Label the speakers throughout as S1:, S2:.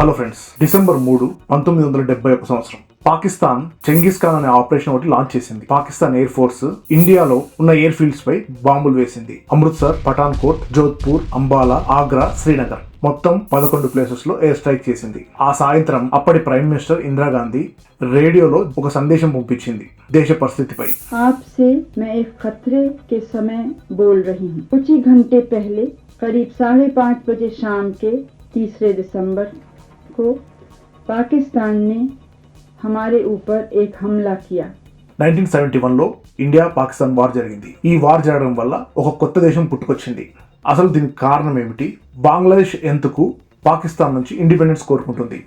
S1: Hello friends December మూడు పంతొమ్మిది వందల డెబ్బై ఒక సంవత్సరం పాకిస్తాన్ చెంగిస్ ఖాన్ అనే ఆపరేషన్ ఒకటి లాంచ్ చేసింది పాకిస్తాన్ ఎయిర్ ఫోర్స్ ఇండియాలో ఉన్న ఎయిర్ ఫీల్డ్స్ పై బాంబులు వేసింది అమృత్సర్ పఠాన్కోట్ జోధ్పూర్ అంబాలా ఆగ్రా శ్రీనగర్ మొత్తం పదకొండు ప్లేసెస్ లో ఎయిర్ స్ట్రైక్ చేసింది ఆ సాయంత్రం అప్పటి ప్రైమ్ మినిస్టర్ ఇందిరాగాంధీ రేడియోలో ఒక సందేశం పంపించింది దేశ పరిస్థితిపై
S2: आपसे मैं एक खतरे के समय बोल रही हूँ कुछ ही घंटे पहले करीब साढ़े पाँच बजे शाम के तीसरे दिसंबर को पाकिस्तान ने हमारे ऊपर एक हमला किया
S1: నైన్టీన్ సెవెంటీ వన్ లో ఇండియా పాకిస్తాన్ వార్ జరిగింది ఈ వార్ జరగడం వల్ల ఒక కొత్త దేశం పుట్టుకొచ్చింది అసలు దీనికి కారణం ఏమిటి బంగ్లాదేశ్ ఎందుకు పాకిస్తాన్ నుంచి ఇండిపెండెన్స్ కోరుకుంటుంది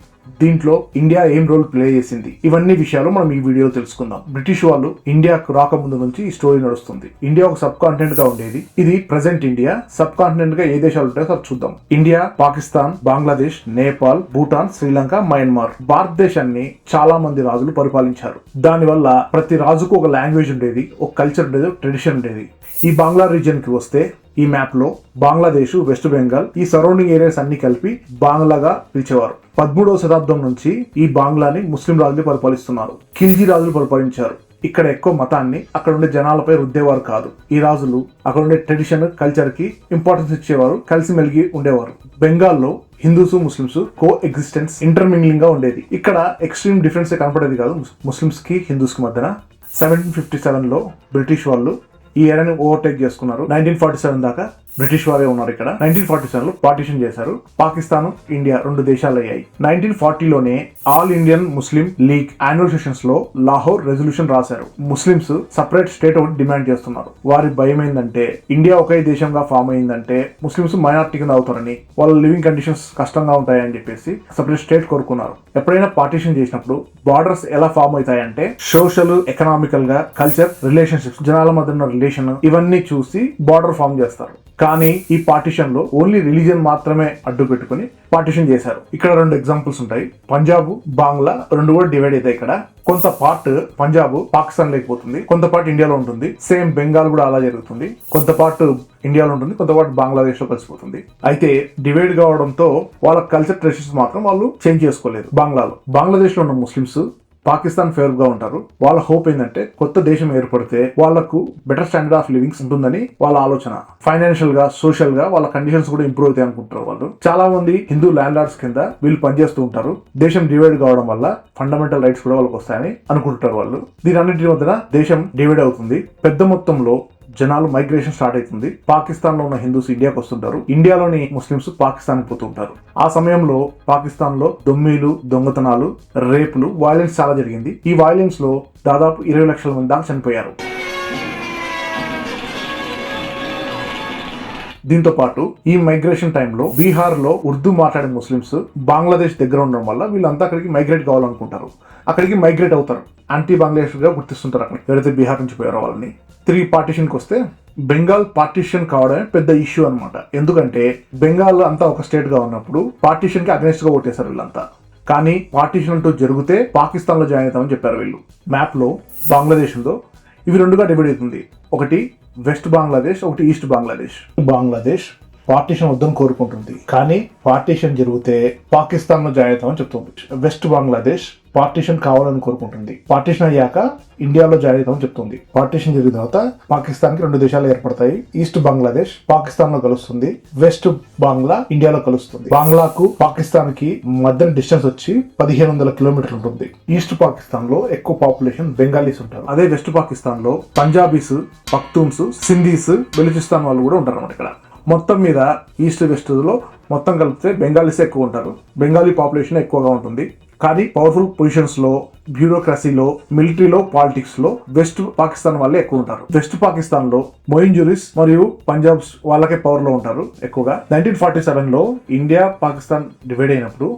S1: దీంట్లో ఇండియా ఏం రోల్ ప్లే చేసింది? ఇవన్నీ విషయాలు మనం ఈ వీడియోలో తెలుసుకుందాం. బ్రిటిష్ వాళ్ళు ఇండియాకు రాకముందు నుంచి ఈ స్టోరీ నడుస్తుంది. ఇండియా ఒక సబ్ కాంటినెంట్గా ఉండేది. ఇది ప్రజెంట్ ఇండియా. సబ్ కాంటినెంట్గా ఏ దేశాలు ఉంటాయో సార్ చూద్దాం. ఇండియా పాకిస్తాన్ బంగ్లాదేశ్ నేపాల్ భూటాన్ శ్రీలంక మయన్మార్ భారతదేశాన్ని చాలా మంది రాజులు పరిపాలించారు. దానివల్ల ప్రతి రాజుకు ఒక లాంగ్వేజ్ ఉండేది ఒక కల్చర్ ఉండేది ఒక ట్రెడిషన్ ఉండేది. ఈ బంగ్లా రీజియన్కి వస్తే ఈ మ్యాప్లో బంగ్లాదేశ్ వెస్ట్ బెంగాల్ ఈ సరౌండింగ్ ఏరియాస్ అన్ని కలిపి బాంగ్లాగా పిలిచేవారు. పదమూడవ శతాబ్దం నుంచి ఈ బాంగ్లాని ముస్లిం రాజులు పరిపాలిస్తున్నారు. ఖిల్జీ రాజులు పరిపాలించారు. ఇక్కడ ఎక్కువ మతాన్ని అక్కడ ఉండే జనాలపై రుద్దేవారు కాదు. ఈ రాజులు అక్కడ ఉండే ట్రెడిషన్ కల్చర్కి ఇంపార్టెన్స్ ఇచ్చేవారు కలిసి మెలిగి ఉండేవారు. బెంగాల్లో హిందూస్ ముస్లిమ్స్ కో ఎగ్జిస్టెన్స్ ఇంటర్మింగ్లింగ్గా ఉండేది. ఇక్కడ ఎక్స్ట్రీమ్ డిఫరెన్స్ కనపడేది కాదు. ముస్లిమ్స్కి హిందూస్కి మధ్యన సెవెంటీన్ ఫిఫ్టీ సెవెన్లో బ్రిటిష్ వాళ్ళు ఈ ఏరియాని ఓవర్టేక్ చేసుకున్నారు. నైన్టీన్ ఫార్టీ సెవెన్ దాకా. బ్రిటిష్ వారే ఉన్నారు ఇక్కడ. నైన్టీన్ ఫార్టీ సెవెన్లో పార్టీషన్ చేశారు. పాకిస్తాన్ ఇండియా రెండు దేశాలు అయ్యాయి. Nineteen ఫార్టీలోనే all Indian Muslim League annual సెషన్స్లో Lahore resolution రాశారు. ముస్లిమ్స్ సపరేట్ స్టేట్ ఒకటి డిమాండ్ చేస్తున్నారు. వారి భయం ఏంటంటే ఇండియా ఒకే దేశంగా ఫామ్ అయిందంటే ముస్లిమ్స్ మైనార్టీ కింద అవుతారని వాళ్ళ లివింగ్ కండిషన్స్ కష్టంగా ఉంటాయని చెప్పేసి సపరేట్ స్టేట్ కోరుకున్నారు. ఎప్పుడైనా పార్టీషన్ చేసినప్పుడు బార్డర్స్ ఎలా ఫామ్ అవుతాయంటే సోషల్ ఎకనామికల్గా కల్చర్ రిలేషన్షిప్స్ జనాల మధ్య ఉన్న రిలేషన్ ఇవన్నీ చూసి బార్డర్ ఫామ్ చేస్తారు. కానీ ఈ పార్టిషన్లో ఓన్లీ రిలీజియన్ మాత్రమే అడ్డు పెట్టుకుని పార్టిషన్ చేశారు. ఇక్కడ రెండు ఎగ్జాంపుల్స్ ఉంటాయి. పంజాబ్ బాంగ్లా రెండు కూడా డివైడ్ అవుతాయి ఇక్కడ. కొంత పార్ట్ పంజాబ్ పాకిస్తాన్ లేకపోతుంది కొంత పార్ట్ ఇండియాలో ఉంటుంది. సేమ్ బెంగాల్ కూడా అలా జరుగుతుంది. కొంత పార్ట్ ఇండియాలో ఉంటుంది. కొంత పార్ట్ బంగ్లాదేశ్లో కలిసిపోతుంది. అయితే డివైడ్ కావడంతో వాళ్ళ కల్చర్ ట్రెడిషన్స్ మాత్రం వాళ్ళు చేంజ్ చేసుకోలేదు. బంగ్లాలో. బంగ్లాదేశ్లో ఉన్న ముస్లిమ్స్ పాకిస్తాన్ ఫేవర్గా ఉంటారు. వాళ్ళ హోప్ ఏంటంటే కొత్త దేశం ఏర్పడితే వాళ్ళకు బెటర్ స్టాండర్డ్ ఆఫ్ లివింగ్స్ ఉంటుందని వాళ్ళ ఆలోచన. ఫైనాన్షియల్గా సోషల్గా వాళ్ళ కండిషన్స్ కూడా ఇంప్రూవ్ అవుతాయి అనుకుంటారు వాళ్ళు. చాలా మంది హిందూ ల్యాండ్ లార్డ్స్ కింద వీళ్ళు పనిచేస్తూ ఉంటారు. దేశం డివైడ్ కావడం వల్ల ఫండమెంటల్ రైట్స్ కూడా వాళ్ళకి వస్తాయని అనుకుంటారు వాళ్ళు. దీని అన్నింటి మధ్యన దేశం డివైడ్ అవుతుంది. పెద్ద మొత్తంలో జనాలు మైగ్రేషన్ స్టార్ట్ అవుతుంది. పాకిస్తాన్లో ఉన్న హిందూస్ ఇండియాకి వస్తుంటారు. ఇండియాలోని ముస్లిమ్స్ పాకిస్తాన్ పోతుంటారు. ఆ సమయంలో పాకిస్తాన్లో దొమ్మిలు దొంగతనాలు రేపులు వైలెన్స్ చాలా జరిగింది. ఈ వైలెన్స్లో దాదాపు ఇరవై లక్షల మంది దాకా చనిపోయారు. దీంతో పాటు ఈ మైగ్రేషన్ టైంలో బీహార్లో ఉర్దూ మాట్లాడే ముస్లిమ్స్ బంగ్లాదేశ్ దగ్గర ఉండడం వల్ల వీళ్ళంతా అక్కడికి మైగ్రేట్ కావాలనుకుంటారు. అక్కడికి మైగ్రేట్ అవుతారు. యాంటీ బంగ్లాదేశ్గా గుర్తిస్తుంటారు అక్కడ. ఎవరైతే బీహార్ నుంచి పోయారో వాళ్ళని. త్రీ పార్టీషన్కి వస్తే బెంగాల్ పార్టీషన్ కావడమే పెద్ద ఇష్యూ అనమాట ఎందుకంటే బెంగాల్ అంతా ఒక స్టేట్గా ఉన్నప్పుడు పార్టీషన్కి అగెన్స్ట్గా ఓటేశారు వీళ్ళంతా. కానీ పార్టీషన్ అంటూ జరిగితే పాకిస్తాన్లో జాయిన్ అవుతామని చెప్పారు వీళ్ళు. మ్యాప్లో బంగ్లాదేశ్లో ఇవి రెండుగా డివైడ్ అవుతుంది. ఒకటి వెస్ట్ బంగ్లాదేశ్ ఒకటి ఈస్ట్ బంగ్లాదేశ్ బంగ్లాదేశ్ పార్టీషన్ వద్దని కోరుకుంటుంది. కానీ పార్టీషన్ జరిగితే పాకిస్తాన్లో జాయిన్ అవుతామని చెప్తుంది. వెస్ట్ బంగ్లాదేశ్ పార్టీషన్ కావాలని కోరుకుంటుంది. పార్టీషన్ అయ్యాక ఇండియాలో జాయిన్ అవుతామని చెప్తుంది. పార్టీషన్ జరిగిన తర్వాత పాకిస్తాన్కి రెండు దేశాలు ఏర్పడతాయి. ఈస్ట్ బంగ్లాదేశ్ పాకిస్తాన్లో కలుస్తుంది. వెస్ట్ బంగ్లా ఇండియాలో కలుస్తుంది. బంగ్లాకు పాకిస్తాన్కి మధ్య డిస్టెన్స్ వచ్చి పదిహేను వందల కిలోమీటర్లు ఉంటుంది. ఈస్ట్ పాకిస్తాన్లో ఎక్కువ పాపులేషన్ బెంగాలీస్ ఉంటారు. అదే వెస్ట్ పాకిస్తాన్లో పంజాబీస్ పక్తూమ్స్ సింధీస్ బెలూచిస్తాన్ వాళ్ళు కూడా ఉంటారు అన్నమాట ఇక్కడ. మొత్తం మీద ఈస్ట్ వెస్ట్లో మొత్తం కలిపితే బెంగాలీస్ ఎక్కువ ఉంటారు. బెంగాలీ పాపులేషన్ ఎక్కువగా ఉంటుంది. కానీ పవర్ఫుల్ పొజిషన్స్లో బ్యూరోక్రసీలో మిలిటరీలో పాలిటిక్స్లో వెస్ట్ పాకిస్తాన్ వాళ్ళే ఎక్కువ ఉంటారు. వెస్ట్ పాకిస్తాన్లో మొయింజురీస్ మొయిన్జురిస్ మరియు పంజాబ్స్ వాళ్ళకే పవర్లో ఉంటారు ఎక్కువగా. నైన్టీన్ ఫార్టీ సెవెన్లో ఇండియా పాకిస్తాన్ డివైడ్ అయినప్పుడు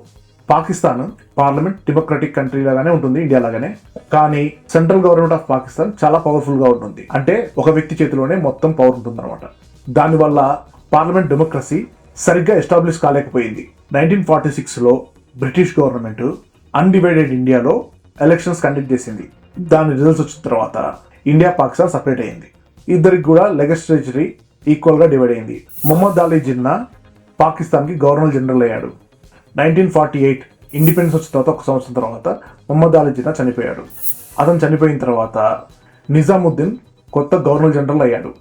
S1: పాకిస్తాన్ పార్లమెంట్ డెమోక్రటిక్ కంట్రీ లాగానే ఉంటుంది ఇండియా లాగానే. కానీ సెంట్రల్ గవర్నమెంట్ ఆఫ్ పాకిస్తాన్ చాలా పవర్ఫుల్గా ఉంటుంది. అంటే ఒక వ్యక్తి చేతిలోనే మొత్తం పవర్ ఉంటుంది అనమాట దానివల్ల పార్లమెంట్ డెమోక్రసీ సరిగ్గా ఎస్టాబ్లిష్ కాలేకపోయింది. నైన్టీన్ ఫార్టీ సిక్స్లో బ్రిటిష్ గవర్నమెంట్ అన్డివైడెడ్ ఇండియాలో ఎలక్షన్స్ కండక్ట్ చేసింది. దాని రిజల్ట్స్ వచ్చిన తర్వాత ఇండియా పాకిస్తాన్ సపరేట్ అయింది. ఇద్దరికి కూడా లెజిస్లేచరీ ఈక్వల్గా డివైడ్ అయింది. మొహమ్మద్ అలీ జిన్నా పాకిస్తాన్కి గవర్నర్ జనరల్ అయ్యాడు. నైన్టీన్ ఫార్టీ ఎయిట్ ఇండిపెండెన్స్ వచ్చిన తర్వాత ఒక సంవత్సరం తర్వాత మొహమ్మద్ అలీ జిన్నా చనిపోయాడు. అతను చనిపోయిన తర్వాత నిజాముద్దీన్ కొత్త గవర్నర్ జనరల్ అయ్యాడు.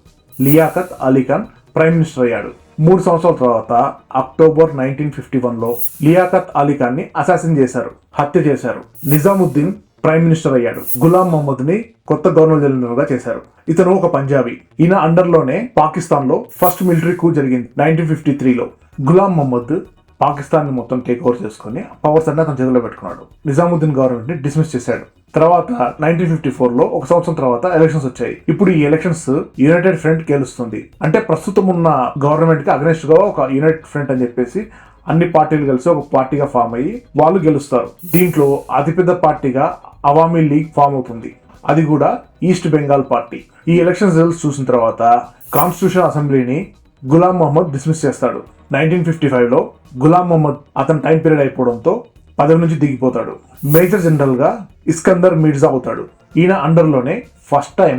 S1: లియాఖత్ అలీ ఖాన్ ప్రైమ్ మినిస్టర్ అయ్యాడు. మూడు సంవత్సరాల తర్వాత అక్టోబర్ నైన్టీన్ ఫిఫ్టీ వన్లో లియాఖత్ అలీ ఖాన్ని అసాసిన్ చేశారు హత్య చేశారు. నిజాముద్దీన్ ప్రైమ్ మినిస్టర్ అయ్యాడు. గులాం మహమ్మద్ని కొత్త గవర్నర్ జనరల్గా చేశారు. ఇతను ఒక పంజాబీ. ఈయన అండర్లోనే పాకిస్తాన్లో పాకిస్తాన్లో ఫస్ట్ మిలిటరీ కూ జరిగింది నైన్టీన్ ఫిఫ్టీ త్రీలో గులాం మహమ్మద్ పాకిస్తాన్ని మొత్తం టేక్ ఓవర్ చేసుకుని పవర్స్ అన్ని తన చేతిలో పెట్టుకున్నాడు. నిజాముద్దీన్ గవర్నమెంట్ని డిస్మిస్ చేశాడు. తర్వాత నైన్టీన్ ఫిఫ్టీ ఫోర్లో ఒక సంవత్సరం తర్వాత ఎలక్షన్స్ వచ్చాయి. ఇప్పుడు ఈ ఎలక్షన్స్ యునైటెడ్ ఫ్రంట్ గెలుస్తుంది. అంటే ప్రస్తుతం ఉన్న గవర్నమెంట్కి అగ్నెస్ట్గా ఒక యునైటెడ్ ఫ్రంట్ అని చెప్పేసి అన్ని పార్టీలు కలిసి ఒక పార్టీగా ఫామ్ అయ్యి వాళ్ళు గెలుస్తారు. దీంట్లో అతిపెద్ద పార్టీగా అవామీ లీగ్ ఫామ్ అవుతుంది. అది కూడా ఈస్ట్ బెంగాల్ పార్టీ ఈ ఎలక్షన్ రిజల్ట్స్ చూసిన తర్వాత కాన్స్టిట్యూషన్ అసెంబ్లీని గులాం మహమ్మద్ డిస్మిస్ చేస్తాడు. నైన్టీన్ ఫిఫ్టీ ఫైవ్లో గులాం మొహమ్మద్ అతని టైం పీరియడ్ అయిపోవడంతో పదవి నుంచి దిగిపోతాడు. మేజర్ జనరల్గా ఇస్కందర్ మిర్జా అవుతాడు. ఈయన అండర్లోనే ఫస్ట్ టైం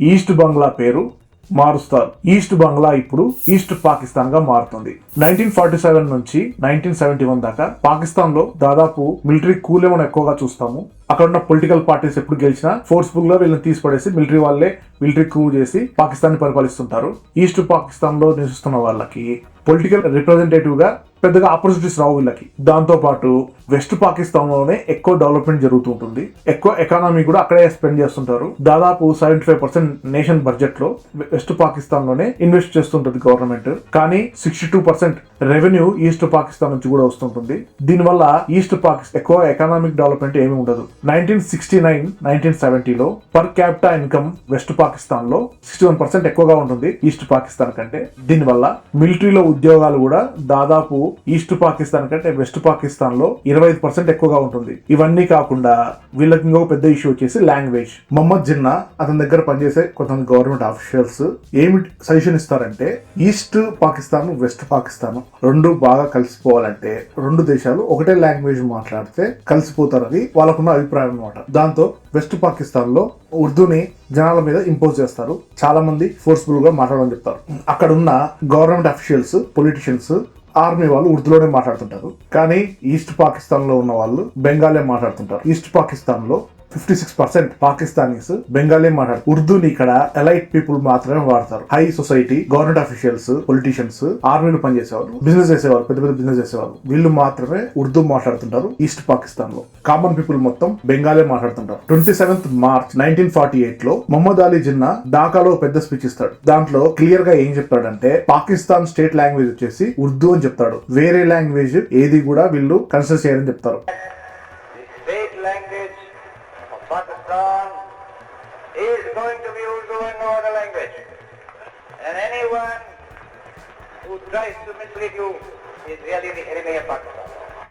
S1: ఈస్ట్ బంగ్లా పేరు మారుస్తారు. ఈస్ట్ బంగ్లా ఇప్పుడు ఈస్ట్ పాకిస్తాన్గా మారుతుంది. నైన్టీన్ ఫార్టీ సెవెన్ నుంచి నైన్టీన్ సెవెంటీ వన్ దాకా పాకిస్తాన్లో దాదాపు మిలిటరీ కూలే మనం ఎక్కువగా చూస్తాము. అక్కడ ఉన్న పొలిటికల్ పార్టీస్ ఎప్పుడు గెలిచినా ఫోర్స్ఫుల్గా వీళ్ళని తీసిపడేసి మిలిటరీ వాళ్ళే మిలిటరీ కూ చేసి పాకిస్తాన్ని పరిపాలిస్తుంటారు ఈస్ట్ పాకిస్తాన్లో నివసిస్తున్న వాళ్ళకి పొలిటికల్ రిప్రజెంటేటివ్గా పెద్దగా ఆపర్చునిటీస్ రావు వీళ్ళకి. దాంతో పాటు వెస్ట్ పాకిస్తాన్లోనే ఎక్కువ డెవలప్మెంట్ జరుగుతూ ఉంటుంది. ఎక్కువ ఎకానమీ కూడా అక్కడే స్పెండ్ చేస్తుంటారు. దాదాపు సెవెంటీ ఫైవ్ పర్సెంట్ నేషన్ బడ్జెట్లో వెస్ట్ పాకిస్తాన్లోనే ఇన్వెస్ట్ చేస్తుంటది గవర్నమెంట్ కానీ sixty two percent revenue east Pakistan నుంచి కూడా వస్తుంటుంది. దీనివల్ల ఈస్ట్ పాకిస్తాన్ ఎక్కువ ఎకనామిక్ డెవలప్మెంట్ ఏమీ ఉండదు. నైన్టీన్ సిక్స్టీ నైన్ నైన్టీన్ సెవెంటీలో పర్ క్యాపిటా ఇన్కమ్ వెస్ట్ పాకిస్తాన్లో సిక్స్టీ వన్ పర్సెంట్ ఎక్కువగా ఉంటుంది ఈస్ట్ పాకిస్తాన్ కంటే. దీనివల్ల మిలిటరీలో ఉద్యోగాలు కూడా దాదాపు ఈస్ట్ పాకిస్తాన్ కంటే వెస్ట్ పాకిస్తాన్లో ఇరవై ఐదు పర్సెంట్ ఎక్కువగా ఉంటుంది. ఇవన్నీ కాకుండా వీళ్ళకి ఇంకొక పెద్ద ఇష్యూ వచ్చేసి లాంగ్వేజ్ మొహమ్మద్ జిన్నా అతని దగ్గర పనిచేసే కొంతమంది గవర్నమెంట్ ఆఫీషియల్స్ ఏమి సజెషన్ ఇస్తారంటే ఈస్ట్ పాకిస్తాన్ వెస్ట్ పాకిస్తాన్ రెండు బాగా కలిసిపోవాలంటే రెండు దేశాలు ఒకటే లాంగ్వేజ్ మాట్లాడితే కలిసిపోతారని వాళ్ళకున్న అభిప్రాయం అనమాట దాంతో వెస్ట్ పాకిస్తాన్లో ఉర్దూని జనాల మీద ఇంపోజ్ చేస్తారు. చాలా మంది ఫోర్స్ఫుల్గా మాట్లాడమని చెప్తారు. అక్కడ ఉన్న గవర్నమెంట్ అఫీషియల్స్ పొలిటీషియన్స్ ఆర్మీ వాళ్ళు ఉర్దూలోనే మాట్లాడుతుంటారు. కానీ ఈస్ట్ పాకిస్తాన్లో ఉన్న వాళ్ళు బెంగాలే మాట్లాడుతుంటారు. ఈస్ట్ పాకిస్తాన్లో fifty six percent Pakistanis Bengali మాట్లాడు ఉర్దూని ఇక్కడ ఎలైట్ పీపుల్ మాత్రమే వాడతారు. High society government officials politicians ఆర్మీలో పనిచేసేవారు బిజినెస్ చేసేవారు పెద్ద పెద్ద బిజినెస్ చేసేవారు వీళ్ళు మాత్రమే ఉర్దూ మాట్లాడుతుంటారు ఈస్ట్ పాకిస్తాన్లో కామన్ పీపుల్ మొత్తం బెంగాలీ మాట్లాడుతుంటారు. Twenty seventh March nineteen forty ఎయిట్లో మొహమ్మద్ అలీ జిన్నా ఢాకాలో పెద్ద స్పీచ్ ఇస్తాడు. దాంట్లో క్లియర్గా ఏం చెప్తాడంటే పాకిస్తాన్ స్టేట్ లాంగ్వేజ్ వచ్చేసి ఉర్దూ అని చెప్తాడు. వేరే లాంగ్వేజ్ ఏది కూడా వీళ్ళు కన్సిడర్ చేయరని చెప్తారు.
S3: Pakistan is going to be Urdu and no other language. And anyone who tries to mislead you is really the enemy of Pakistan.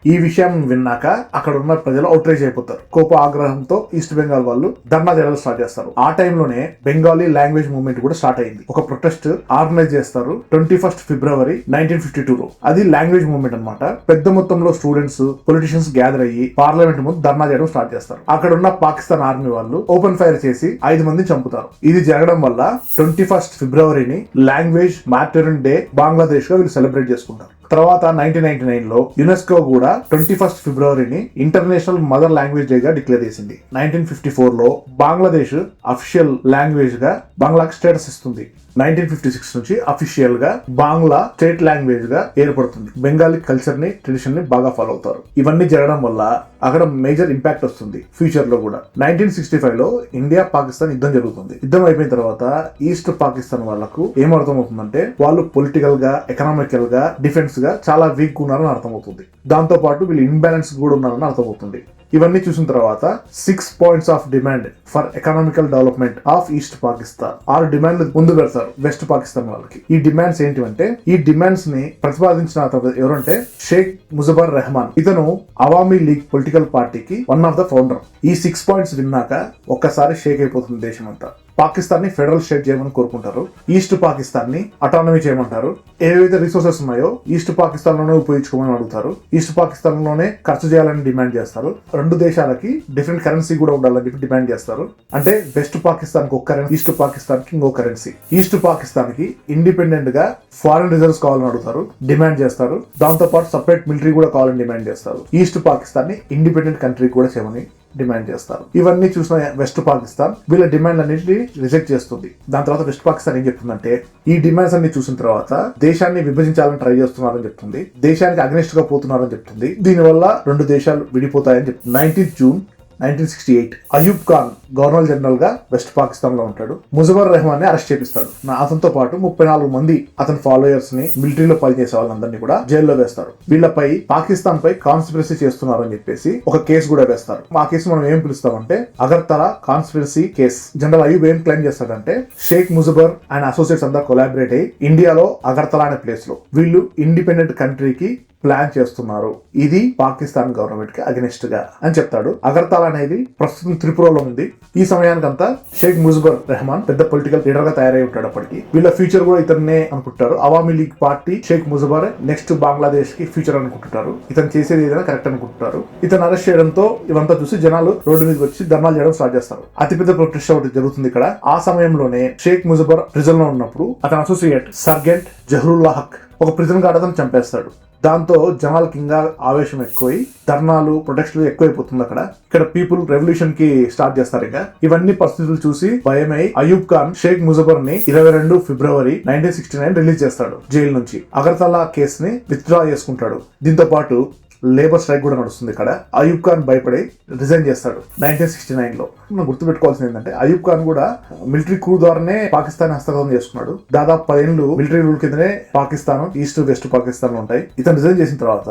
S1: ఈ విషయం విన్నాక అక్కడ ఉన్న ప్రజలు అవుట్రేజ్ అయిపోతారు. కోప ఆగ్రహంతో ఈస్ట్ బెంగాల్ వాళ్ళు ధర్నా చేయడం స్టార్ట్ చేస్తారు. ఆ టైంలోనే బెంగాలీ లాంగ్వేజ్ మూవ్మెంట్ కూడా స్టార్ట్ అయింది. ఒక ప్రొటెస్ట్ ఆర్గనైజ్ చేస్తారు twenty first February nineteen fifty two లో. అది లాంగ్వేజ్ మూవ్మెంట్ అనమాట పెద్ద మొత్తంలో స్టూడెంట్స్ పొలిటీషియన్స్ గ్యాదర్ అయ్యి పార్లమెంట్ ముందు ధర్నా చేయడం స్టార్ట్ చేస్తారు. అక్కడ ఉన్న పాకిస్తాన్ ఆర్మీ వాళ్ళు ఓపెన్ ఫైర్ చేసి ఐదు మంది చంపుతారు. ఇది జరగడం వల్ల ట్వంటీ ఫస్ట్ ఫిబ్రవరిని లాంగ్వేజ్ మాటరన్ డే బంగ్లాదేశ్గా వీళ్ళు సెలబ్రేట్ చేసుకుంటారు. తర్వాత నైన్టీన్ నైన్టీ నైన్లో యునెస్కో కూడా twenty first ఫిబ్రవరిని international mother language day గా డిక్లేర్ చేసింది. నైన్టీన్ ఫిఫ్టీ ఫోర్లో బంగ్లాదేశ్ అఫిషియల్ లాంగ్వేజ్గా బంగ్లాకి స్టేటస్ ఇస్తుంది. నైన్టీన్ ఫిఫ్టీ సిక్స్ నుంచి అఫీషియల్గా బాంగ్లా స్టేట్ లాంగ్వేజ్గా ఏర్పడుతుంది. బెంగాలీ కల్చర్ని ట్రెడిషన్ని బాగా ఫాలో అవుతారు. ఇవన్నీ జరగడం వల్ల అక్కడ మేజర్ ఇంపాక్ట్ వస్తుంది ఫ్యూచర్లో కూడా. నైన్టీన్ సిక్స్టీ ఫైవ్లో ఇండియా పాకిస్తాన్ యుద్ధం జరుగుతుంది. యుద్ధం అయిపోయిన తర్వాత ఈస్ట్ పాకిస్తాన్ వాళ్ళకు ఏం అర్థమవుతుందంటే వాళ్ళు పొలిటికల్గా ఎకనామికల్గా డిఫెన్స్గా చాలా వీక్ ఉన్నారని అర్థమవుతుంది. దాంతో పాటు వీళ్ళు ఇన్బ్యాలెన్స్ కూడా ఉన్నారని అర్థమవుతుంది. ఇవన్నీ చూసిన తర్వాత six points of demand for economical development of east Pakistan ఆరు డిమాండ్లు ముందు పెడతారు వెస్ట్ పాకిస్తాన్ వాళ్ళకి. ఈ డిమాండ్స్ ఏంటివంటే ఈ డిమాండ్స్ని ప్రతిపాదించిన ఎవరంటే షేక్ ముజబర్ రెహమాన్ ఇతను అవామీ లీగ్ పొలిటికల్ పార్టీకి వన్ ఆఫ్ ద ఫౌండర్ ఈ సిక్స్ పాయింట్స్ విన్నాక ఒక్కసారి షేక్ అయిపోతుంది దేశం అంతా పాకిస్తాన్ని ఫెడరల్ స్టేట్ చేయమని కోరుకుంటారు. ఈస్ట్ పాకిస్తాన్ని అటానమీ చేయమంటారు. ఏవైతే రిసోర్సెస్ ఉన్నాయో ఈస్ట్ పాకిస్తాన్లోనే ఉపయోగించుకోమని అడుగుతారు. ఈస్ట్ పాకిస్తాన్లోనే ఖర్చు చేయాలని డిమాండ్ చేస్తారు. రెండు దేశాలకి డిఫరెంట్ కరెన్సీ కూడా ఉండాలని చెప్పి డిమాండ్ చేస్తారు. అంటే వెస్ట్ పాకిస్తాన్కి ఒక కరెన్సీ ఈస్ట్ పాకిస్తాన్కి ఇంకో కరెన్సీ ఈస్ట్ పాకిస్తాన్కి ఇండిపెండెంట్గా ఫారెన్ రిజర్వ్స్ కావాలని అడుగుతారు. డిమాండ్ చేస్తారు. దాంతో పాటు సపరేట్ మిలిటరీ కూడా కావాలని డిమాండ్ చేస్తారు. ఈస్ట్ పాకిస్తాన్ని ఇండిపెండెంట్ కంట్రీ కూడా చేయమని డిమాండ్ చేస్తారు. ఇవన్నీ చూసిన వెస్ట్ పాకిస్తాన్ వీళ్ళ డిమాండ్ అన్నింటినీ రిజెక్ట్ చేస్తుంది. దాని తర్వాత వెస్ట్ పాకిస్తాన్ ఏం చెప్తుందంటే ఈ డిమాండ్స్ అన్ని చూసిన తర్వాత దేశాన్ని విభజించాలని ట్రై చేస్తున్నారని చెప్తుంది. దేశానికి అగ్నిస్ట్గా పోతున్నారని చెప్తుంది. దీనివల్ల రెండు దేశాలు విడిపోతాయని చెప్తుంది. Nineteenth June nineteen sixty eight Ayub Khan governor జనరల్గా వెస్ట్ పాకిస్తాన్లో ఉంటాడు. ముజఫర్ రెహమాన్ని అరెస్ట్ చేపిస్తాడు. నా అతనితో పాటు ముప్పై నాలుగు మంది అతని ఫాలోయర్స్ని మిలిటరీలో పనిచేసే వాళ్ళందరినీ కూడా జైల్లో వేస్తారు. వీళ్ళపై పాకిస్తాన్ పై కాన్స్పిరసీ చేస్తున్నారు అని చెప్పేసి ఒక కేసు కూడా వేస్తారు. ఆ కేసు మనం ఏం పిలుస్తామంటే Agartala conspiracy case. General Ayub ఏం క్లెయిమ్ చేస్తాడంటే షేక్ ముజబర్ అండ్ అసోసియేట్స్ అంతా కొలాబరేట్ అయ్యి ఇండియాలో అగర్తల అనే ప్లేస్లో వీళ్ళు ఇండిపెండెంట్ కంట్రీకి ప్లాన్ చేస్తున్నారు. ఇది పాకిస్తాన్ గవర్నమెంట్కి అగెనిస్ట్గా అని చెప్తాడు. అగర్తాల్ అనేది ప్రస్తుతం త్రిపురలో ఉంది. ఈ సమయానికంతా షేక్ ముజబర్ రెహమాన్ పెద్ద పొలిటికల్ లీడర్గా తయారై ఉంటాడు అప్పటికి. వీళ్ళ ఫ్యూచర్ కూడా ఇతన్నే అనుకుంటారు. Awami League party Sheikh Mujibur next బంగ్లాదేశ్కి future అనుకుంటుంటారు. ఇతను చేసేది ఏదైనా కరెక్ట్ అనుకుంటున్నారు ఇతను అరెస్ట్ చేయడంతో ఇవంతా చూసి జనాలు రోడ్డు మీదకి వచ్చి ధర్నాలు చేయడం స్టార్ట్ చేస్తారు. అతిపెద్ద ప్రొటెస్ట్ ఒకటి జరుగుతుంది ఇక్కడ. ఆ సమయంలోనే షేక్ ముజబర్ ప్రిజన్లో ఉన్నప్పుడు అతని అసోసియేట్ సర్గెంట్ జహరుల్లా హక్ ఒక ప్రిజన్ గార్డ్ అతను చంపేస్తాడు. దాంతో జనాలకి ఇంకా ఆవేశం ఎక్కువై ధర్నాలు ప్రొటెస్టులు ఎక్కువైపోతుంది అక్కడ. ఇక్కడ పీపుల్ రెవల్యూషన్కి స్టార్ట్ చేస్తారు ఇక. ఇవన్నీ పరిస్థితులు చూసి భయమై అయూబ్ ఖాన్ షేక్ ముజఫర్ని ఇరవై రెండు ఫిబ్రవరి నైన్టీన్ సిక్స్టీ నైన్ రిలీజ్ చేస్తాడు జైలు నుంచి. అగర్తలా కేసు ని విత్డ్రా చేసుకుంటాడు. దీంతో పాటు లేబర్ స్ట్రైక్ కూడా నడుస్తుంది ఇక్కడ. అయూబ్ ఖాన్ భయపడి రిజైన్ చేస్తాడు నైన్టీన్ సిక్స్టీ నైన్లో మనం గుర్తుపెట్టుకోవాల్సింది ఏంటంటే అయూబ్ ఖాన్ కూడా మిలిటరీ క్రూ ద్వారానే పాకిస్తాన్ హస్తగతం చేసుకున్నాడు. దాదాపు పదేళ్ళు మిలిటరీ రూల్ కిందనే పాకిస్తాన్ ఈస్ట్ వెస్ట్ పాకిస్తాన్లో ఉంటాయి. ఇతను రిజైన్ చేసిన తర్వాత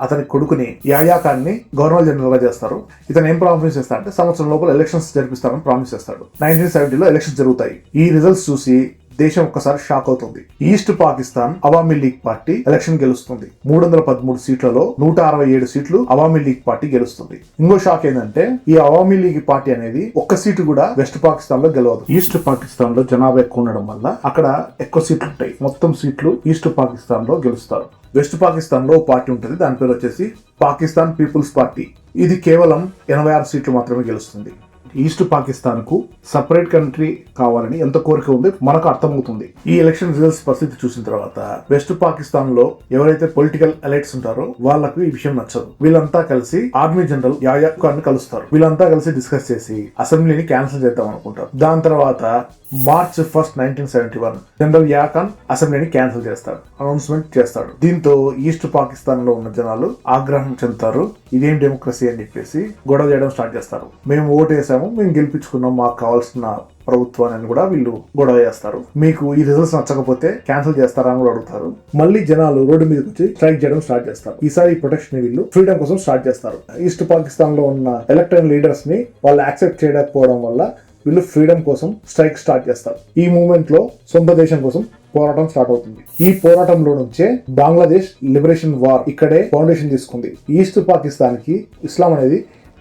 S1: అతని కొడుకుని యాయా ఖాన్ని గవర్నర్ జనరల్గా చేస్తారు. ఇతను ఏం ప్రామిస్ చేస్తాడంటే సంవత్సరం లోపల ఎలక్షన్స్ జరిపిస్తారని ప్రామిస్ చేస్తాడు. నైన్టీన్ సెవెంటీలో ఎలక్షన్స్ జరుగుతాయి. ఈ రిజల్ట్స్ చూసి దేశం ఒక్కసారి షాక్ అవుతుంది. East Pakistan Awami League party election గెలుస్తుంది. మూడు వందల పదమూడు సీట్లలో నూట అరవై ఏడు సీట్లు అవామీ లీగ్ పార్టీ గెలుస్తుంది. ఇంకో షాక్ ఏంటంటే ఈ అవామీ లీగ్ పార్టీ అనేది ఒక్క సీటు కూడా వెస్ట్ పాకిస్తాన్లో గెలవదు. ఈస్ట్ పాకిస్తాన్లో జనాభా ఎక్కువ ఉండడం వల్ల అక్కడ ఎక్కువ సీట్లు ఉంటాయి. మొత్తం సీట్లు ఈస్ట్ పాకిస్తాన్లో గెలుస్తారు. వెస్ట్ పాకిస్తాన్లో పార్టీ ఉంటుంది. దాని పేరు వచ్చేసి పాకిస్తాన్ పీపుల్స్ పార్టీ ఇది కేవలం ఎనభై ఆరు సీట్లు మాత్రమే గెలుస్తుంది. ఈస్ట్ పాకిస్తాన్కు సపరేట్ కంట్రీ కావాలని ఎంత కోరిక ఉంది? మనకు అర్థమవుతుంది. ఈ ఎలక్షన్ రిజల్ట్స్ పరిస్థితి చూసిన తర్వాత వెస్ట్ పాకిస్తాన్లో ఎవరైతే పొలిటికల్ అలైట్స్ ఉంటారో వాళ్ళకు ఈ విషయం నచ్చదు. వీళ్ళంతా కలిసి ఆర్మీ జనరల్ యాయా ఖాన్ కలుస్తారు. వీళ్ళంతా కలిసి డిస్కస్ చేసి అసెంబ్లీని క్యాన్సిల్ చేద్దాం అనుకుంటారు. దాని తర్వాత March first nineteen seventy one general Yahya Khan అసెంబ్లీని క్యాన్సిల్ చేస్తాడు. అనౌన్స్మెంట్ చేస్తాడు. దీంతో ఈస్ట్ పాకిస్తాన్లో ఉన్న జనాలు ఆగ్రహం చెందుతారు. ఇదేం డెమోక్రసీ అని చెప్పేసి గొడవ చేయడం స్టార్ట్ చేస్తారు. మేము ఓటు చేశాము మేము గెలిపించుకున్నాం మాకు కావాల్సిన ప్రభుత్వాన్ని కూడా వీళ్ళు గొడవ చేస్తారు. మీకు ఈ రిజల్ట్స్ నచ్చకపోతే క్యాన్సిల్ చేస్తారా అని కూడా అడుగుతారు. మళ్ళీ జనాలు రోడ్డు మీదకి వచ్చి స్ట్రైక్ చేయడం స్టార్ట్ చేస్తారు. ఈసారి ప్రొటెక్షన్ వీళ్ళు ఫ్రీడమ్ కోసం స్టార్ట్ చేస్తారు. ఈస్ట్ పాకిస్తాన్లో ఉన్న ఎలక్ట్రన్ లీడర్స్ని వాళ్ళు యాక్సెప్ట్ చేయకపోవడం వల్ల వీళ్ళు ఫ్రీడమ్ కోసం స్ట్రైక్ స్టార్ట్ చేస్తారు. ఈ మూమెంట్లో సొంత దేశం కోసం పోరాటం స్టార్ట్ అవుతుంది. ఈ పోరాటంలో నుంచే బంగ్లాదేశ్ లిబరేషన్ వార్ ఇక్కడే ఫౌండేషన్ తీసుకుంది. ఈస్ట్ పాకిస్తాన్కి ఇస్లాం అనేది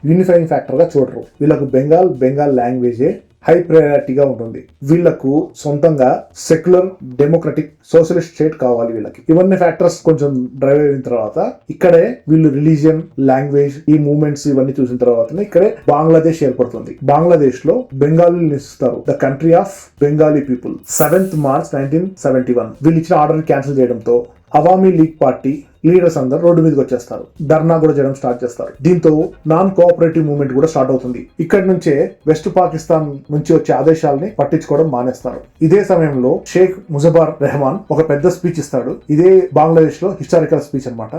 S1: యూనిఫైయింగ్ ఫ్యాక్టర్గా చూడరు. వీళ్ళకు బెంగాల్ బెంగాల్ లాంగ్వేజే హై ప్రయారిటీగా ఉంటుంది. వీళ్ళకు సొంతంగా సెక్యులర్ డెమోక్రటిక్ సోషలిస్ట్ స్టేట్ కావాలి వీళ్ళకి. ఇవన్నీ ఫ్యాక్టర్స్ కొంచెం డ్రైవ్ అయిన తర్వాత ఇక్కడే వీళ్ళు రిలీజియన్ లాంగ్వేజ్ ఈ మూమెంట్స్ ఇవన్నీ చూసిన తర్వాత ఇక్కడే బంగ్లాదేశ్ ఏర్పడుతుంది. బంగ్లాదేశ్లో బెంగాలీ నివసిస్తారు the country of Bengali people seventh March nineteen seventy one వీళ్ళు ఇచ్చిన ఆర్డర్ క్యాన్సిల్ చేయడంతో అవామీ లీగ్ పార్టీ లీడర్స్ అందరు రోడ్డు మీదకి వచ్చేస్తారు ధర్నా కూడా చేయడం స్టార్ట్ చేస్తారు దీంతో నాన్ కోఆపరేటివ్ మూవ్మెంట్ కూడా స్టార్ట్ అవుతుంది ఇక్కడ నుంచే వెస్ట్ పాకిస్తాన్ నుంచి వచ్చే ఆదేశాలని పట్టించుకోవడం మానేస్తారు ఇదే సమయంలో షేక్ ముజబార్ రెహమాన్ ఒక పెద్ద స్పీచ్ ఇస్తాడు ఇదే బంగ్లాదేశ్ లో హిస్టారికల్ స్పీచ్ అన్నమాట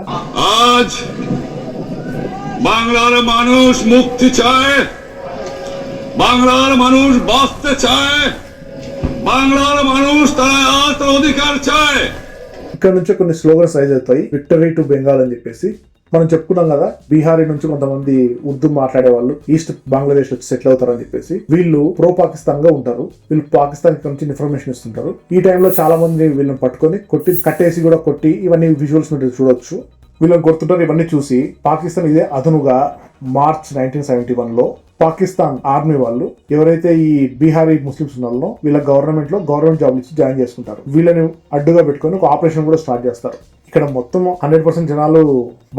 S4: আজ বাংলার মানুষ মুক্তি চায় বাংলার মানুষ বাঁচতে চায় বাংলার মানুষ তারা আত্ম অধিকার চায়
S1: ఇక్కడ నుంచే కొన్ని స్లోగన్స్ రైజ్ అవుతాయి. విక్టరీ టు బెంగాల్ అని చెప్పేసి. మనం చెప్పుకున్నాం కదా బీహారీ నుంచి కొంతమంది ఉర్దూ మాట్లాడే వాళ్ళు ఈస్ట్ బంగ్లాదేశ్ వచ్చి సెటిల్ అవుతారని చెప్పేసి. వీళ్ళు ప్రో పాకిస్తాన్గా ఉంటారు. వీళ్ళు పాకిస్తాన్ నుంచి ఇన్ఫర్మేషన్ ఇస్తుంటారు. ఈ టైంలో చాలా మంది వీళ్ళని పట్టుకొని కొట్టి కట్టేసి కూడా కొట్టి ఇవన్నీ విజువల్స్ మీరు చూడొచ్చు. వీళ్ళని కొడుతుంటారు ఇవన్నీ చూసి. పాకిస్తాన్ ఇదే అదనుగా మార్చ్ నైన్టీన్ సెవెంటీ వన్లో పాకిస్తాన్ ఆర్మీ వాళ్ళు ఎవరైతే ఈ బీహారీ ముస్లిమ్స్ ఉన్నారో వీళ్ళ గవర్నమెంట్లో గవర్నమెంట్ జాబ్ ఇచ్చి జాయిన్ చేసుకుంటారు. వీళ్ళని అడ్డుగా పెట్టుకొని ఒక ఆపరేషన్ కూడా స్టార్ట్ చేస్తారు. ఇక్కడ మొత్తం హండ్రెడ్ పర్సెంట్ జనాలు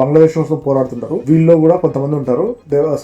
S1: బంగ్లాదేశ్ కోసం పోరాడుతుంటారు. వీళ్ళు కూడా కొంతమంది ఉంటారు.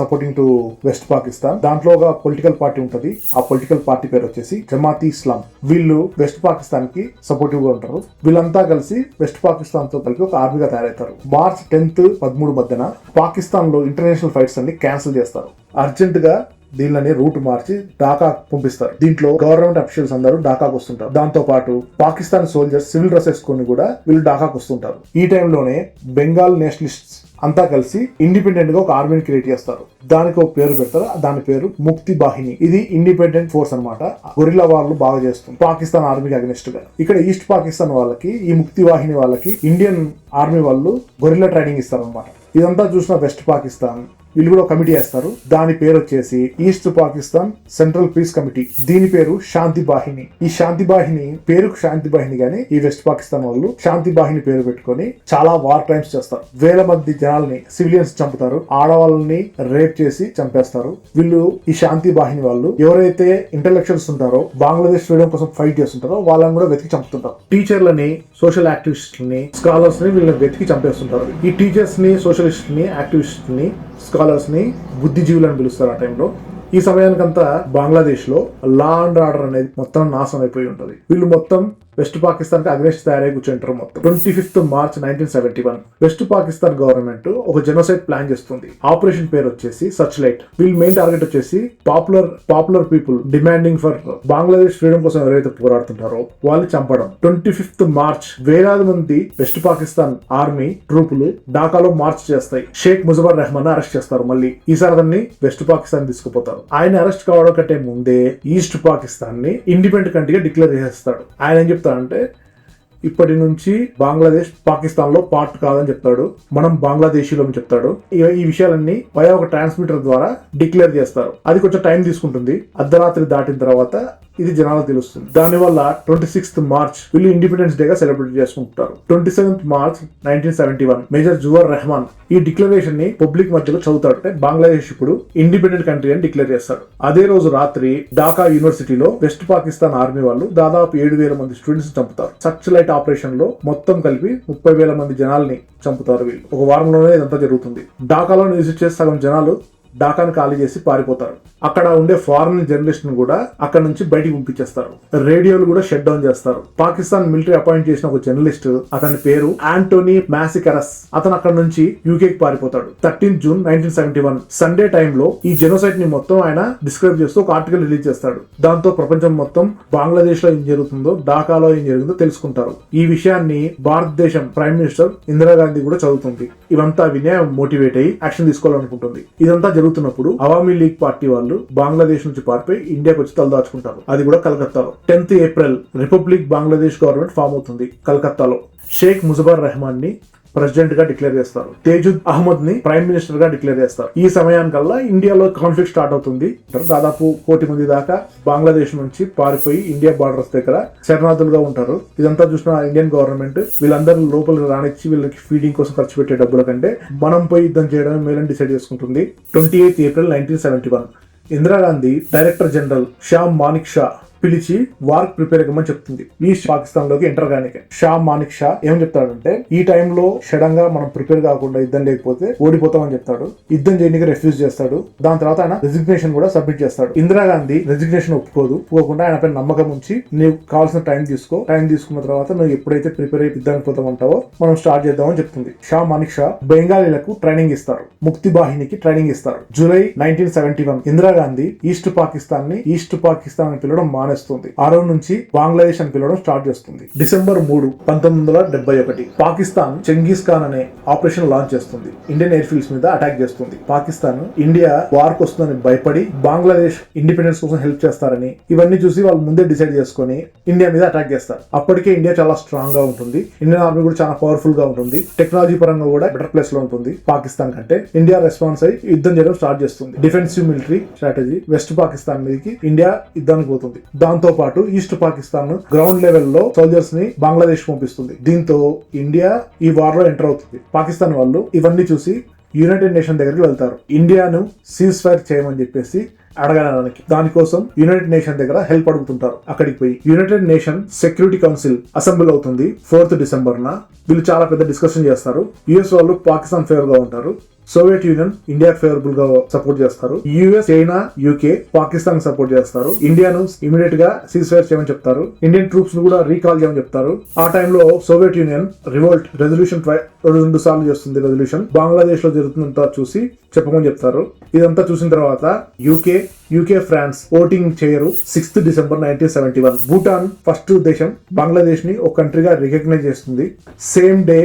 S1: Supporting to west Pakistan. దాంట్లో ఒక పొలిటికల్ పార్టీ ఉంటుంది. ఆ పొలిటికల్ పార్టీ పేరు వచ్చేసి జమాతి ఇస్లాం. వీళ్ళు వెస్ట్ పాకిస్తాన్కి సపోర్టివ్గా ఉంటారు. వీళ్ళంతా కలిసి వెస్ట్ పాకిస్తాన్తో కలిపి ఒక ఆర్మీగా తయారవుతారు. మార్చ్ టెన్త్ పదమూడు మధ్యన పాకిస్తాన్లో ఇంటర్నేషనల్ ఫైట్స్ అన్ని క్యాన్సిల్ చేస్తారు. అర్జెంట్గా దీనిని రూట్ మార్చి ఢాకా పంపిస్తారు. దీంట్లో గవర్నమెంట్ అఫీషియల్స్ అందరూ ఢాకాకు వస్తుంటారు. దాంతో పాటు పాకిస్తాన్ సోల్జర్స్ సివిల్ డ్రెస్ వేసుకొని కూడా వీళ్ళు ఢాకాకు వస్తుంటారు. ఈ టైంలోనే బెంగాల్ నేషనలిస్ట్స్ అంతా కలిసి ఇండిపెండెంట్గా ఒక ఆర్మీని క్రియేట్ చేస్తారు. దానికి ఒక పేరు పెడతారు. దాని పేరు ముక్తి బాహిని. ఇది ఇండిపెండెంట్ ఫోర్స్ అన్నమాట. గొరిల్లా వాళ్ళు బాగా చేస్తుంది. పాకిస్తాన్ ఆర్మీకి అగనిస్ట్గా. ఇక్కడ ఈస్ట్ పాకిస్తాన్ వాళ్ళకి ఈ ముక్తి వాహిని వాళ్ళకి ఇండియన్ ఆర్మీ వాళ్ళు గొరిల్లా ట్రైనింగ్ ఇస్తారు అనమాట ఇదంతా చూసిన వెస్ట్ పాకిస్తాన్ వీళ్ళు కూడా కమిటీ వేస్తారు. దాని పేరు వచ్చేసి east Pakistan central peace committee దీని పేరు శాంతి బాహిని ఈ శాంతి బాహిని పేరుకు శాంతి బాహిని గాని ఈ వెస్ట్ పాకిస్తాన్ వాళ్ళు శాంతి బాహిని పేరు పెట్టుకొని చాలా వార్ క్రైమ్స్ చేస్తారు. వేల మంది జనాల్ని సివిలియన్స్ చంపుతారు. ఆడవాళ్ళని రేప్ చేసి చంపేస్తారు. వీళ్ళు ఈ శాంతి బాహిని వాళ్ళు ఎవరైతే ఇంటలెక్చువల్స్ ఉంటారో బంగ్లాదేశ్ ఫ్రీడమ్ కోసం ఫైట్ చేస్తుంటారో వాళ్ళని కూడా వెతికి చంపుతుంటారు. టీచర్లని సోషల్ యాక్టివిస్టులని స్కాలర్స్ని వీళ్ళని వెతికి చంపేస్తుంటారు. ఈ టీచర్స్ని సోషలిస్ట్ని యాక్టివిస్ట్ని స్కాలర్స్ని బుద్ధిజీవులు అని పిలుస్తారు ఆ టైంలో ఈ సమయానికంతా బంగ్లాదేశ్లో లా అండ్ ఆర్డర్ అనేది మొత్తం నాశనం అయిపోయి ఉంటుంది. వీళ్ళు మొత్తం వెస్ట్ పాకిస్తాన్కి అగ్నేష్ తయారై కూర్చుంటారు మొత్తం. Twenty fifth March nineteen seventy one west Pakistan government ఒక జెనోసైడ్ ప్లాన్ చేస్తుంది. ఆపరేషన్ పేరు వచ్చేసి సచ్ లైట్ వీళ్ళ మెయిన్ టార్గెట్ వచ్చేసి popular popular people demanding for Bangladesh freedom కోసం ఎవరైతే పోరాడుతుంటారో వాళ్ళు చంపడం. ట్వంటీ ఫిఫ్త్ మార్చ్ వేలాది మంది వెస్ట్ పాకిస్తాన్ ఆర్మీ ట్రూపులు ఢాకాలో మార్చ్ చేస్తాయి. షేక్ ముజబర్ రెహమాన్ అరెస్ట్ చేస్తారు. మళ్ళీ ఈసారి అతన్ని వెస్ట్ పాకిస్తాన్ తీసుకుపోతారు. ఆయన అరెస్ట్ కావడం కంటే ముందే ఈస్ట్ పాకిస్తాన్ని ఇండిపెండెంట్ కంట్రీగా డిక్లేర్ చేసేస్తాడు. ఆయన ఏం చెప్తాడంటే ఇప్పటి నుంచి బంగ్లాదేశ్ పాకిస్తాన్లో పార్ట్ కాదని చెప్తాడు. మనం బంగ్లాదేశీలో చెప్తాడు. ఈ- విషయాలన్నీ పై ఒక ట్రాన్స్మిటర్ ద్వారా డిక్లేర్ చేస్తారు. అది కొంచెం టైం తీసుకుంటుంది. అర్ధరాత్రి దాటిన తర్వాత ఇది జనాలకు తెలుస్తుంది. దానివల్ల ట్వంటీ సిక్స్త్ మార్చ్ వీళ్ళు ఇండిపెండెన్స్ డేగా సెలబ్రేట్ చేసుకుంటారు. Twenty seventh March nineteen seventy one major Ziaur Rahman ఈ డిక్లరేషన్ని పబ్లిక్ మధ్యలో చదువుతాడు. అంటే బంగ్లాదేశ్ ఇప్పుడు ఇండిపెండెంట్ కంట్రీ అని డిక్లేర్ చేస్తాడు. అదే రోజు రాత్రి ఢాకా యూనివర్సిటీలో వెస్ట్ పాకిస్తాన్ ఆర్మీ వాళ్ళు దాదాపు ఏడు వేల మంది స్టూడెంట్స్ చంపుతారు. సర్చ్ లైట్ ఆపరేషన్లో మొత్తం కలిపి ముప్పై వేల మంది జనాల్ని చంపుతారు వీళ్ళు. ఒక వారంలోనే ఇదంతా జరుగుతుంది. ఢాకాలో నివసించే సగం జనాలు ఢాకాను ఖాళీ చేసి పారిపోతారు. అక్కడ ఉండే ఫారెన్ జర్నలిస్ట్ను కూడా అక్కడ నుంచి బయటికి పంపించేస్తారు. రేడియోలు కూడా షట్ డౌన్ చేస్తారు. పాకిస్తాన్ మిలిటరీ అపాయింట్ చేసిన ఒక జర్నలిస్ట్ అతని పేరు ఆంటోనీ మ్యాసికరస్. అతను అక్కడ నుంచి యూకే కి పారిపోతాడు. Thirteen June nineteen seventy one. Sunday టైంలో ఈ జెనోసైట్ని మొత్తం ఆయన డిస్క్రైబ్ చేస్తూ ఒక ఆర్టికల్ రిలీజ్ చేస్తాడు. దాంతో ప్రపంచం మొత్తం బంగ్లాదేశ్లో ఏం జరుగుతుందో ఢాకాలో ఏం జరిగిందో తెలుసుకుంటారు. ఈ విషయాన్ని భారతదేశం ప్రైమ్ మినిస్టర్ ఇందిరాగాంధీ కూడా చదువుతుంది. ఇవంతా వినే మోటివేట్ అయ్యి యాక్షన్ తీసుకోవాలనుకుంటుంది. ఇదంతా జరుగుతున్నప్పుడు అవామీ లీగ్ పార్టీ వాళ్ళు బంగ్లాదేశ్ నుంచి పారిపోయి ఇండియాకి వచ్చి తలదాచుకుంటారు అది కూడా కలకత్తాలో. Tenth April republic Bangladesh government form అవుతుంది కలకత్తాలో. షేక్ ముజబర్ రెహమాన్ని ప్రెసిడెంట్గా డిక్లేర్ చేస్తారు. తేజుద్ అహ్మద్ని ప్రైమ్ మినిస్టర్గా డిక్లేర్ చేస్తారు. ఈ సమయానికల్లా ఇండియాలో కాన్ఫ్లిక్ట్ స్టార్ట్ అవుతుంది. దాదాపు కోటి మంది దాకా బంగ్లాదేశ్ నుంచి పారిపోయి ఇండియా బార్డర్స్ దగ్గర శరణార్థులుగా ఉంటారు. ఇదంతా చూసిన ఇండియన్ గవర్నమెంట్ వీళ్ళందరూ లోపలికి రానిచ్చి వీళ్ళకి ఫీడింగ్ కోసం ఖర్చు పెట్టే డబ్బుల కంటే మనం పోయి యుద్ధం చేయడం మేలని డిసైడ్ చేసుకుంటుంది. Twenty eighth April nineteen seventy one Indira Gandhi director general Sam Manekshaw పిలిచి వార్ ప్రిపేర్ కమ్మని చెప్తుంది. ఈస్ట్ పాకిస్తాన్లోకి ఎంటర్ కానీ షా మానిక్ షా ఏం చెప్తాడంటే ఈ టైంలో సడన్గా మనం ప్రిపేర్ కాకుండా యుద్ధం లేకపోతే ఓడిపోతామని చెప్తాడు. యుద్ధం చేయడానికి రెఫ్యూజ్ చేస్తాడు. దాని తర్వాత ఆయన రెసిగ్నేషన్ కూడా సబ్మిట్ చేస్తాడు. ఇందిరాగాంధీ రెసిగ్నేషన్ ఒప్పుకోదు. పోకుండా ఆయన పైన నమ్మకం ఉంచి నీకు కావాల్సిన టైం తీసుకో. టైం తీసుకున్న తర్వాత నువ్వు ఎప్పుడైతే ప్రిపేర్ అయ్యి యుద్ధానికి పోతామంటావో మనం స్టార్ట్ చేద్దామని చెప్తుంది. షా మానిక్ షా బెంగాలీలకు ట్రైనింగ్ ఇస్తారు. ముక్తి బాహినికి ట్రైనింగ్ ఇస్తారు. July nineteen seventy one Indira Gandhi east పాకిస్తాన్ని ఈస్ట్ పాకిస్తాన్ అని పిలవడం మానేస్తుంది. ఆ రోజు నుంచి బంగ్లాదేశ్ అని పిలవడం స్టార్ట్ చేస్తుంది. డిసెంబర్ మూడు పంతొమ్మిది వందల డెబ్బై ఒకటి పాకిస్తాన్ చెంగీస్ ఖాన్ అనే ఆపరేషన్ లాంచ్ చేస్తుంది. ఇండియన్ ఎయిర్ ఫీల్డ్స్ మీద అటాక్ చేస్తుంది. పాకిస్తాన్ ఇండియా వార్కు వస్తుందని భయపడి బంగ్లాదేశ్ ఇండిపెండెన్స్ కోసం హెల్ప్ చేస్తారని ఇవన్నీ చూసి వాళ్ళు ముందే డిసైడ్ చేసుకొని ఇండియా మీద అటాక్ చేస్తారు. అప్పటికే ఇండియా చాలా స్ట్రాంగ్గా ఉంటుంది. ఇండియన్ ఆర్మీ కూడా చాలా పవర్ఫుల్గా ఉంటుంది. టెక్నాలజీ పరంగా కూడా బెటర్ ప్లేస్లో ఉంటుంది పాకిస్తాన్ కంటే. ఇండియా రెస్పాన్స్ అయ్యి యుద్ధం చేయడం స్టార్ట్ చేస్తుంది. Defensive military strategy west Pakistan మీదకి ఇండియా యుద్ధానికి పోతుంది. దాంతో పాటు ఈస్ట్ పాకిస్తాన్ గ్రౌండ్ లెవెల్లో సోల్జర్స్ని బంగ్లాదేశ్ పంపిస్తుంది. దీంతో ఇండియా ఈ వార్లో ఎంటర్ అవుతుంది. పాకిస్తాన్ వాళ్ళు ఇవన్నీ చూసి యునైటెడ్ నేషన్ దగ్గరికి వెళ్తారు. ఇండియాను సీజ్ ఫైర్ చేయమని చెప్పేసి అడగడానికి. దానికోసం యునైటెడ్ నేషన్ దగ్గర హెల్ప్ అడుగుతుంటారు. అక్కడికి పోయి United Nation Security Council Assembly అవుతుంది. ఫోర్త్ డిసెంబర్ నా వీళ్ళు చాలా పెద్ద డిస్కషన్ చేస్తారు. యుఎస్ వాళ్ళు పాకిస్తాన్ ఫేవర్గా ఉంటారు. సోవియట్ యూనియన్ ఇండియా ఫేవరబుల్గా సపోర్ట్ చేస్తారు. US China UK Pakistan support చేస్తారు. ఇండియాను ఇమీడియట్గా సీజ్ ఫైర్ చేయమని చెప్తారు. ఇండియన్ ట్రూప్స్ను కూడా రీకాల్ చేయమని చెప్తారు. ఆ టైంలో సోవియట్ యూనియన్ రివోల్ట్ రెజల్యూషన్ రెండు సార్లు చేస్తుంది రెజల్యూషన్ బంగ్లాదేశ్లో జరుగుతుందంతా చూసి చెప్పమని చెప్తారు. ఇదంతా చూసిన తర్వాత యూకే యూకే ఫ్రాన్స్ ఓటింగ్ చేయరు. Sixth December nineteen seventy one Bhutan first దేశం బంగ్లాదేశ్ని ఒక కంట్రీగా రికగ్నైజ్ చేస్తుంది. సేమ్ డే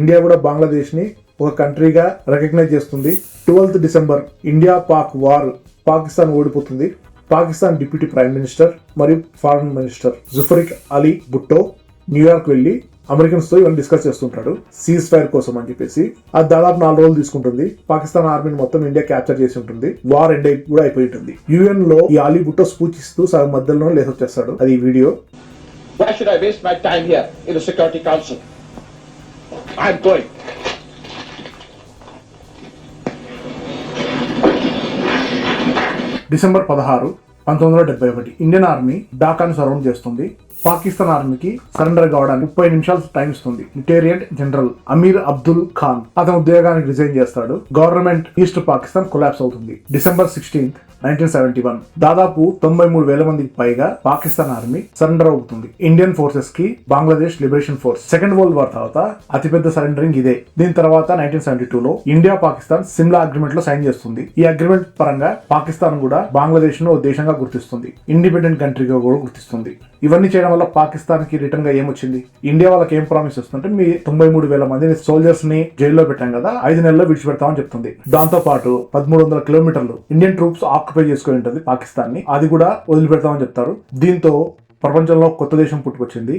S1: ఇండియా కూడా బంగ్లాదేశ్ని ఒక కంట్రీగా రికగ్నైజ్ చేస్తుంది. Twelfth December India Pak war Pakistan ఓడిపోతుంది. పాకిస్తాన్ డిప్యూటీ ప్రైమ్ మినిస్టర్ మరియు ఫారెన్ మినిస్టర్ జుఫరిక్ అలీ బుట్టో న్యూయార్క్ వెళ్ళి అమెరికన్స్తో ఇవన్నీ డిస్కస్ చేస్తుంటాడు. సీజ్ ఫైర్ కోసం అని చెప్పేసి. అది దాదాపు నాలుగు రోజులు తీసుకుంటుంది. పాకిస్తాన్ ఆర్మీని మొత్తం ఇండియా క్యాప్చర్ చేసి ఉంటుంది. వార్ ఎండ్ అయి కూడా అయిపోయి ఉంటుంది. యుఎన్లో ఈ అలీ బుట్టో స్పూచ్ సగం మధ్యలో లేసొచ్చేస్తాడు అది video.
S5: Why should I waste my time here in the Security Council? I'm going.
S1: December పదహారు పంతొమ్మిది వందల డెబ్బై ఒకటి. ఇండియన్ ఆర్మీ డాకాను సరౌండ్ చేస్తుంది. పాకిస్తాన్ ఆర్మీకి సరెండర్ కావడానికి ముప్పై నిమిషాలు టైం ఇస్తుంది. లిటేరియట్ జనరల్ అమీర్ అబ్దుల్ ఖాన్ అతను ఉద్యోగానికి రిజైన్ చేస్తాడు. గవర్నమెంట్ ఈస్ట్ పాకిస్తాన్ కొలాప్స్ అవుతుంది. December sixteenth nineteen seventy one. దాదాపు తొంభై మూడు వేల మందికి పైగా పాకిస్తాన్ ఆర్మీ సరెండర్ అవుతుంది. Indian ఫోర్సెస్కి Bangladesh liberation force. Second world war తర్వాత అతిపెద్ద సరెండరింగ్ ఇదే. దీని తర్వాత నైన్టీన్ సెవెంటీ టూ లో ఇండియా పాకిస్తాన్ సిమ్లా అగ్రిమెంట్లో సైన్ చేస్తుంది. ఈ అగ్రిమెంట్ పరంగా పాకిస్తాన్ కూడా బంగ్లాదేశ్ను ఓ దేశంగా గుర్తిస్తుంది. ఇండిపెండెంట్ కంట్రీగా కూడా గుర్తిస్తుంది. ఇవన్నీ చేయడం వల్ల పాకిస్తాన్కి రిటర్న్గా ఏమొచ్చింది? ఇండియా వాళ్ళకి ఏం ప్రామిస్ వస్తుందంటే మీ తొంభై మూడు వేల మంది సోల్జర్స్ని జైల్లో పెట్టాం కదా ఐదు నెలల్లో విడిచిపెడతామని చెప్తుంది. దాంతో పాటు పదమూడు వందల కిలోమీటర్లు ఇండియన్ ట్రూప్స్ ఆక్యుపై చేసుకుని ఉంటుంది పాకిస్తాన్ని అది కూడా వదిలిపెడతామని చెప్తారు. దీంతో ప్రపంచంలో కొత్త దేశం పుట్టుకొచ్చింది.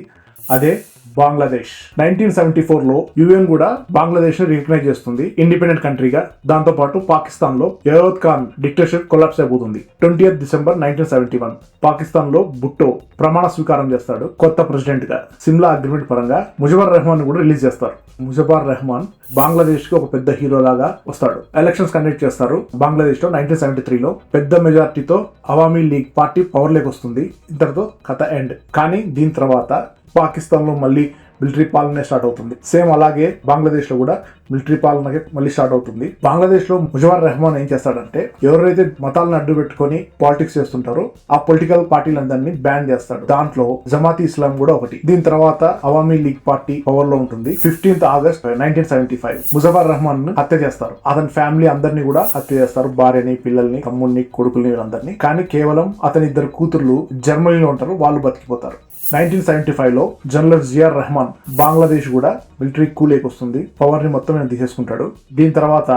S1: అదే బంగ్లాదేశ్. నైన్టీన్ సెవెంటీ ఫోర్లో యుఎన్ కూడా బంగ్లాదేశ్ని రికగ్నైజ్ చేస్తుంది. ఇండిపెండెంట్ కంట్రీగా. దాంతో పాటు పాకిస్తాన్లో యవత్ ఖాన్ డిక్టేషన్ కొలాప్స్ అయిపోతుంది. Twenty December nineteen seventy one. పాకిస్తాన్లో బుట్టో ప్రమాణ స్వీకారం చేస్తాడు కొత్త ప్రెసిడెంట్గా సిమ్లా అగ్రిమెంట్ పరంగా ముజఫర్ రెహమాన్ కూడా రిలీజ్ చేస్తారు. ముజఫర్ రెహమాన్ బంగ్లాదేశ్కి ఒక పెద్ద హీరో లాగా వస్తాడు. ఎలక్షన్స్ కండక్ట్ చేస్తారు బంగ్లాదేశ్లో నైన్టీన్ సెవెంటీ త్రీలో. పెద్ద మెజార్టీతో అవామీ లీగ్ పార్టీ పవర్ లేక్ వస్తుంది. ఇంతటితో కథ ఎండ్. కానీ దీని తర్వాత పాకిస్తాన్లో మళ్ళీ మిలిటరీ పాలన స్టార్ట్ అవుతుంది. సేమ్ అలాగే బంగ్లాదేశ్లో కూడా మిలిటరీ పాలన మళ్ళీ స్టార్ట్ అవుతుంది. బంగ్లాదేశ్లో ముజవర్ రెహమాన్ ఏం చేస్తాడంటే ఎవరైతే మతాలను అడ్డు పెట్టుకొని పాలిటిక్స్ చేస్తుంటారో ఆ పొలిటికల్ పార్టీలందరినీ బ్యాన్ చేస్తాడు. దాంట్లో జమాతీ ఇస్లాం కూడా ఒకటి. దీని తర్వాత అవామీ లీగ్ పార్టీ పవర్లో ఉంటుంది. Fifteenth August nineteen seventy five. Muzaffar రెహమాన్ను హత్య చేస్తారు. అతని ఫ్యామిలీ అందరినీ కూడా హత్య చేస్తారు. భార్యని పిల్లల్ని తమ్ముడిని కొడుకుల్ని వీళ్ళందరినీ. కానీ కేవలం అతని ఇద్దరు కూతుర్లు జర్మనీలో ఉంటారు. వాళ్ళు బతికిపోతారు. నైన్టీన్ సెవెంటీ ఫైవ్లో జనరల్ జిఆర్ రెహమాన్ బంగ్లాదేశ్ కూడా మిలిటరీ కూలేకి వస్తుంది. పవర్ని మొత్తం ఆయన తీసేసుకుంటాడు. దీని తర్వాత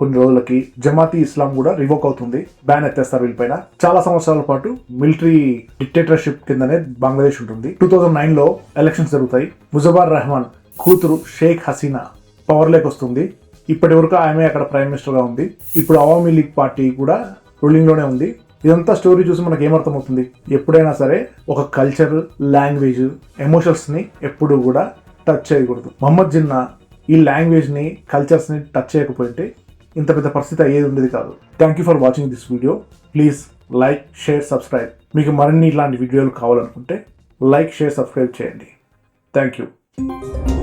S1: కొన్ని రోజులకి జమాతీ ఇస్లాం కూడా రివోక్ అవుతుంది. బ్యాన్ ఎత్తేస్తారు వీళ్ళపైన చాలా సంవత్సరాల పాటు మిలిటరీ డిక్టేటర్షిప్ కిందనే బంగ్లాదేశ్ ఉంటుంది. టూ థౌజండ్ నైన్లో ఎలక్షన్స్ జరుగుతాయి. ముజబార్ రెహమాన్ కూతురు షేక్ హసీనా పవర్ లేక్ వస్తుంది. ఇప్పటి వరకు ఆమె అక్కడ ప్రైమ్ మినిస్టర్గా ఉంది. ఇప్పుడు అవామీ లీగ్ పార్టీ కూడా రూలింగ్లోనే ఉంది. ఇదంతా స్టోరీ చూసి మనకి ఏమర్థమవుతుంది? ఎప్పుడైనా సరే ఒక కల్చర్ లాంగ్వేజ్ ఎమోషన్స్ని ఎప్పుడు కూడా టచ్ చేయకూడదు. మహమ్మద్ జిన్నా ఈ లాంగ్వేజ్ని కల్చర్స్ని టచ్ చేయకపోతే ఇంత పెద్ద పరిస్థితి అయ్యేది ఉండేది కాదు. Thank you for watching this video please like share subscribe మీకు మరిన్ని ఇలాంటి వీడియోలు కావాలనుకుంటే లైక్ షేర్ సబ్స్క్రైబ్ చేయండి. Thank you